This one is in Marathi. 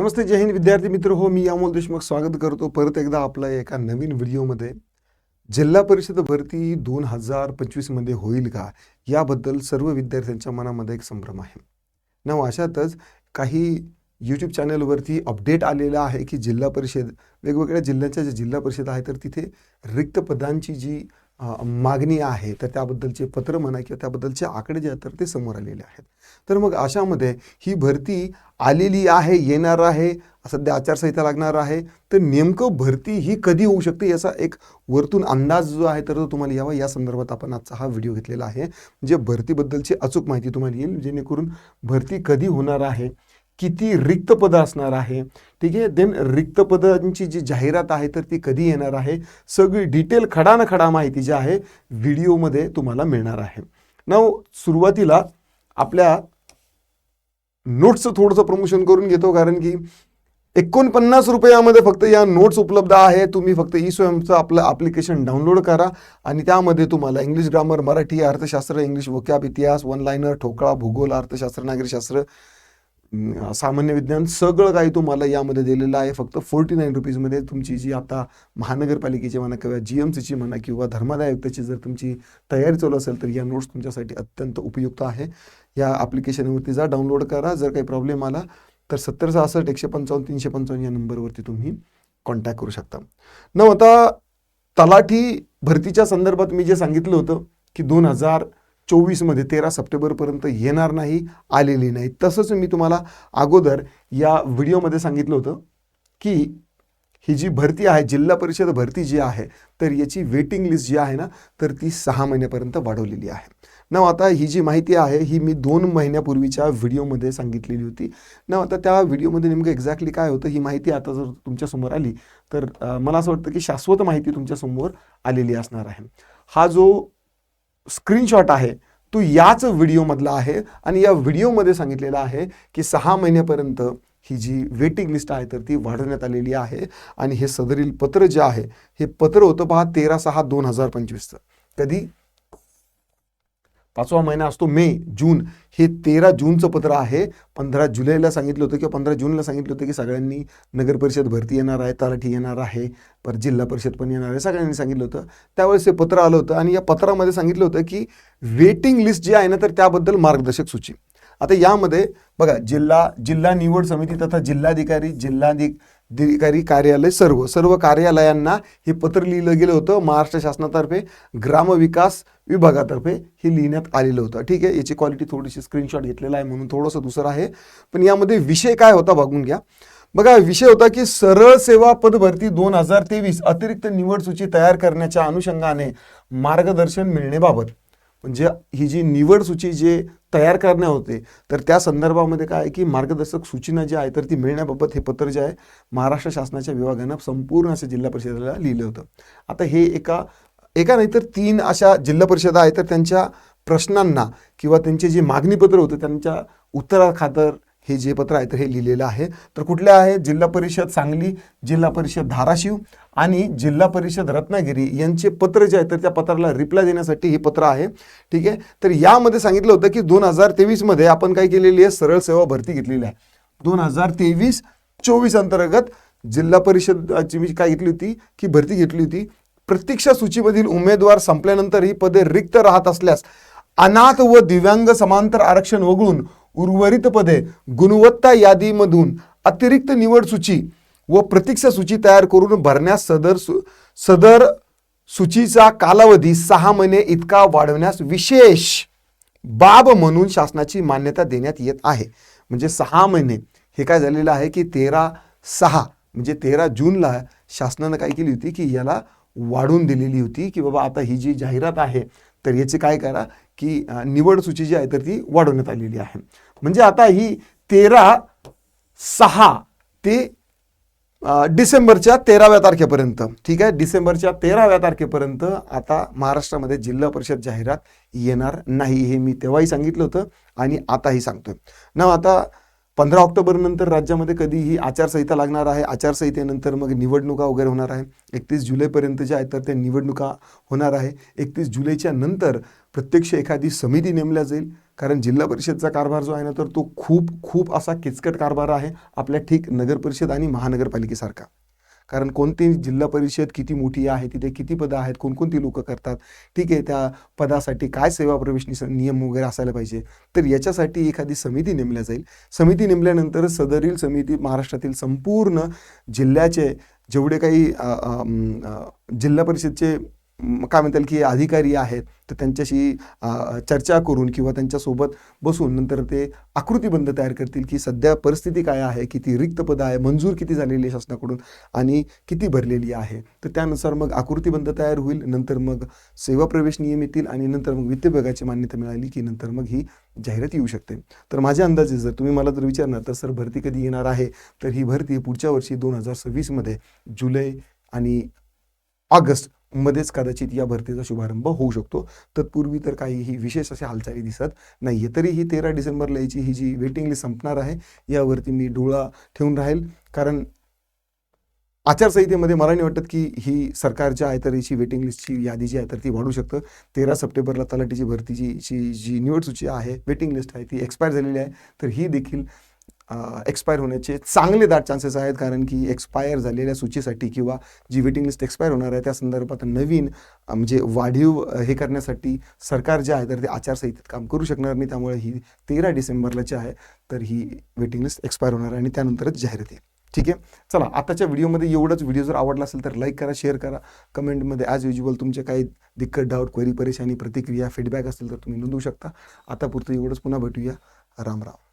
नमस्ते जय हिंद. विद्यार्थी मित्र हो मी अमोल देशमुख स्वागत करतो परत एकदा आपल्या एका नवीन व्हिडिओमध्ये. जिल्हा परिषद भरती दोन हजार पंचवीसमध्ये होईल का? याबद्दल सर्व विद्यार्थ्यांच्या मनामध्ये एक संभ्रम आहे. ना अशातच काही यूट्यूब चॅनलवरती अपडेट आलेला आहे की जिल्हा परिषद वेगवेगळ्या जिल्ह्यांच्या ज्या जिल्हा परिषद आहे तर तिथे रिक्त पदांची जी मागणी आहे तर त्याबद्दलचे पत्र म्हणा किंवा त्याबद्दलचे आकडे जे आहेत तर ते समोर आलेले आहेत. तर मग अशामध्ये ही भरती आलेली आहे येणार आहे सध्या आचारसंहिता लागणार आहे तर नेमकं भरती ही कधी होऊ शकते याचा एक वरतून अंदाज जो आहे तर तो तुम्हाला यावा. या संदर्भात आपण आजचा हा व्हिडिओ घेतलेला आहे म्हणजे भरतीबद्दलची अचूक माहिती तुम्हाला येईल जेणेकरून भरती कधी होणार आहे किती रिक्त पदं असणार आहे? ठीक आहे? देन रिक्त पदांची जी जाहिरात आहे तर ती कधी येणार आहे? सगळी डिटेल खडा न खडा माहिती जी आहे व्हिडिओमध्ये तुम्हाला मिळणार आहे. नाव सुरुवातीला आपल्या नोट्सचं थोडंसं प्रमोशन करून घेतो कारण की एकोणपन्नास रुपयामध्ये फक्त या नोट्स उपलब्ध आहे. तुम्ही फक्त ई स्वयंचं आपलं ॲप्लिकेशन डाउनलोड करा आणि त्यामध्ये तुम्हाला इंग्लिश ग्रामर मराठी अर्थशास्त्र इंग्लिश वोकॅब इतिहास वन लाईनर ठोकळा भूगोल अर्थशास्त्र नागरिकशास्त्र सामान्य विज्ञान सगळं काही तुम्हाला यामध्ये दिलेलं आहे. फक्त फोर्टी नाईन रुपीजमध्ये तुमची जी आता महानगरपालिकेची म्हणा किंवा जी एम सीची म्हणा किंवा धर्मादाय आयुक्ताची जर तुमची तयारी चालू असेल तर या नोट्स तुमच्यासाठी अत्यंत उपयुक्त आहे. या ॲप्लिकेशनवरती जा डाउनलोड करा. जर काही प्रॉब्लेम आला तर सत्तर सहासष्ट एकशे पंचावन्न तीनशे पंचावन्न या नंबरवरती तुम्ही कॉन्टॅक्ट करू शकता. न आता तलाठी भरतीच्या संदर्भात मी जे सांगितलं होतं की दोन हजार चोवीसमध्ये तेरा सप्टेंबरपर्यंत येणार नाही आलेली नाही. तसंच मी तुम्हाला अगोदर या व्हिडिओमध्ये सांगितलं होतं की ही जी भरती आहे जिल्हा परिषद भरती जी आहे तर याची वेटिंग लिस्ट जी आहे ना तर ती सहा महिन्यापर्यंत वाढवलेली आहे. ना आता ही जी माहिती आहे ही मी दोन महिन्यापूर्वीच्या व्हिडिओमध्ये सांगितलेली होती. ना आता त्या व्हिडिओमध्ये नेमकं एक्झॅक्टली काय होतं ही माहिती आता जर तुमच्यासमोर आली तर मला असं वाटतं की शाश्वत माहिती तुमच्यासमोर आलेली असणार आहे. हा जो स्क्रीनशॉट आहे तो याच व्हिडिओमधला आहे आणि या व्हिडिओमध्ये सांगितलेलं आहे की सहा महिन्यापर्यंत ही जी वेटिंग लिस्ट आहे तर ती वाढवण्यात आलेली आहे आणि हे सदरील पत्र जे आहे हे पत्र होतं पहा तेरा सहा दोन हजार पंचवीसचं. कधी? पाचवा महिना असतो मे जून. हे तेरा जूनचं पत्र आहे. पंधरा जुलैला सांगितलं होतं किंवा पंधरा जूनला सांगितलं होतं की सगळ्यांनी नगर परिषद भरती येणार आहे तलाठी येणार आहे पर जिल्हा परिषद पण येणार आहे सगळ्यांनी सांगितलं होतं. त्यावेळेस हे पत्र आलं होतं आणि या पत्रामध्ये सांगितलं होतं की वेटिंग लिस्ट जी आहे ना तर त्याबद्दल मार्गदर्शक सूची. आता यामध्ये बघा जिल्हा जिल्हा निवड समिती तथा जिल्हाधिकारी जिल्हाधिक अधिकारी कार्यालय सर्व सर्व कार्यालयांना हे पत्र लिहिलं गेलं होतं. महाराष्ट्र शासनातर्फे ग्रामविकास विभागातर्फे हे लिहिण्यात आलेलं होतं. ठीक आहे? याची क्वालिटी थोडीशी स्क्रीनशॉट घेतलेला आहे म्हणून थोडंसं दुसरं आहे. पण यामध्ये विषय काय होता बघून घ्या. बघा विषय होता की सरळ सेवा पदभरती दोन हजार तेवीस अतिरिक्त निवड सूची तयार करण्याच्या अनुषंगाने मार्गदर्शन मिळण्याबाबत. म्हणजे ही जी निवड सूची जे तयार करण्या होते तर त्या संदर्भामध्ये काय आहे की मार्गदर्शक सूचना जी आहे तर ती मिळण्याबाबत हे पत्र जे आहे महाराष्ट्र शासनाच्या विभागानं संपूर्ण असं जिल्हा परिषदेला लिहिलं होतं. आता हे एका एका नाही तर तीन अशा जिल्हा परिषदा आहेत तर त्यांच्या प्रश्नांना किंवा त्यांचे जे मागणीपत्र होतं त्यांच्या उत्तराखातर हे जे पत्र आहे तर हे लिहिलेलं आहे. तर कुठले आहे? जिल्हा परिषद सांगली जिल्हा परिषद धाराशिव आणि जिल्हा परिषद रत्नागिरी यांचे पत्र जे आहे तर त्या पत्राला रिप्लाय देण्यासाठी हे पत्र आहे. ठीक आहे? तर यामध्ये सांगितलं होतं की दोन हजार तेवीसमध्ये आपण काय केलेली आहे? सरळ सेवा भरती घेतलेली आहे. दोन हजार तेवीस चोवीस अंतर्गत जिल्हा परिषदची मी काय घेतली होती? की भरती घेतली होती. प्रतीक्षा सूचीमधील उमेदवार संपल्यानंतर ही पदे रिक्त राहत असल्यास अनाथ व दिव्यांग समांतर आरक्षण वगळून उर्वरित पदे गुणवत्ता यादीमधून अतिरिक्त निवड सूची व प्रतीक्षा सूची तयार करून भरण्यास सदर सु सदर सूचीचा कालावधी सहा महिने इतका वाढवण्यास विशेष बाब म्हणून शासनाची मान्यता देण्यात येत आहे. म्हणजे सहा महिने. हे काय झालेलं आहे की तेरा सहा म्हणजे तेरा जूनला शासनानं काय केली होती की याला वाढवून दिलेली होती की बाबा आता ही जी जाहिरात आहे तर याचे काय करा की निवड सूची जी आहे तर ती वाढवण्यात आलेली आहे. म्हणजे आता ही तेरा सहा ते डिसेंबरच्या तेराव्या तारखेपर्यंत ठीक आहे? डिसेंबरच्या तेराव्या तारखेपर्यंत आता महाराष्ट्रामध्ये जिल्हा परिषद जाहिरात येणार नाही हे मी तेव्हाही सांगितलं होतं आणि आताही सांगतोय. ना आता पंधरा ऑक्टोबरनंतर राज्यामध्ये राज्यामध्ये कधीही आचारसंहिता लागणार आहे. आचारसंहितेनंतर मग निवडणुका वगैरे होणार आहे. एकतीस जुलैपर्यंत ज्या आहेत तर त्या निवडणुका होणार आहे. एकतीस जुलैच्या नंतर प्रत्यक्ष एखादी समिती नेमल्या जाईल. कारण जिल्हा परिषदचा कारभार जो आहे ना तर तो खूप खूप असा किचकट कारभार आहे. आपल्या ठीक नगर परिषद आणि महानगरपालिकेसारखा. कारण कोणती जिल्हा परिषद किती मोठी आहे तिथे किती पदं आहेत कोणकोणती लोक करतात ठीक आहे त्या पदासाठी काय सेवा प्रवेश नियम वगैरे असायला पाहिजे. तर याच्यासाठी एखादी समिती नेमल्या जाईल. समिती नेमल्यानंतर सदरील समिती महाराष्ट्रातील संपूर्ण जिल्ह्याचे जेवढे काही जिल्हा परिषदचे काय म्हणता येईल की अधिकारी आहेत तर त्यांच्याशी चर्चा करून किंवा त्यांच्यासोबत बसून नंतर ते आकृतीबंध तयार करतील की सध्या परिस्थिती काय आहे किती रिक्त पदं आहे मंजूर किती झालेली आहे शासनाकडून आणि किती भरलेली आहे. तर त्यानुसार मग आकृतीबंध तयार होईल नंतर मग सेवा प्रवेश नियम येतील आणि नंतर मग वित्त विभागाची मान्यता मिळाली की नंतर मग ही जाहिरात येऊ शकते. तर माझ्या अंदाजे जर तुम्ही मला जर विचारणार तर सर भरती कधी येणार आहे? तर ही भरती पुढच्या वर्षी दोन हजार सव्वीसमध्ये जुलै आणि ऑगस्ट मध्येच कदाचित या भरतीचा शुभारंभ होऊ शकतो. तत्पूर्वी तर काहीही विशेष अशा हालचाली दिसत नाही आहे तरीही तेरा डिसेंबरला याची ही जी वेटिंग लिस्ट संपणार आहे यावरती मी डोळा ठेवून राहील. कारण आचारसंहितेमध्ये मला नाही वाटत की ही सरकारच्या आहे तर याची वेटिंग लिस्टची यादी जी आहे तर ती वाढू शकतं. तेरा सप्टेंबरला तलाठीची भरतीची जी जी निवड सूची आहे वेटिंग लिस्ट आहे ती एक्सपायर झालेली आहे. तर ही देखील एक्सपायर होण्याचे चांगले दाट चान्सेस आहेत कारण की एक्सपायर झालेल्या सूचीसाठी किंवा जी वेटिंग लिस्ट एक्सपायर होणार आहे त्या संदर्भात नवीन म्हणजे वाढीव हे करण्यासाठी सरकार जे आहे तर ते आचारसंहितेत काम करू शकणार नाही. त्यामुळे ही तेरा डिसेंबरला जी आहे तर ही वेटिंग लिस्ट एक्सपायर होणार आहे आणि त्यानंतरच जाहिरात येईल ठीक आहे? चला आताच्या व्हिडिओमध्ये एवढंच. व्हिडिओ जर आवडला असेल तर लाईक करा शेअर करा. कमेंटमध्ये ॲज युज्युअल तुमचे काही दिक्कत डाऊट क्वेरी परेशानी प्रतिक्रिया फीडबॅक असेल तर तुम्ही नोंदवू शकता. आता पुरतं एवढंच. पुन्हा भेटूया. राम राम.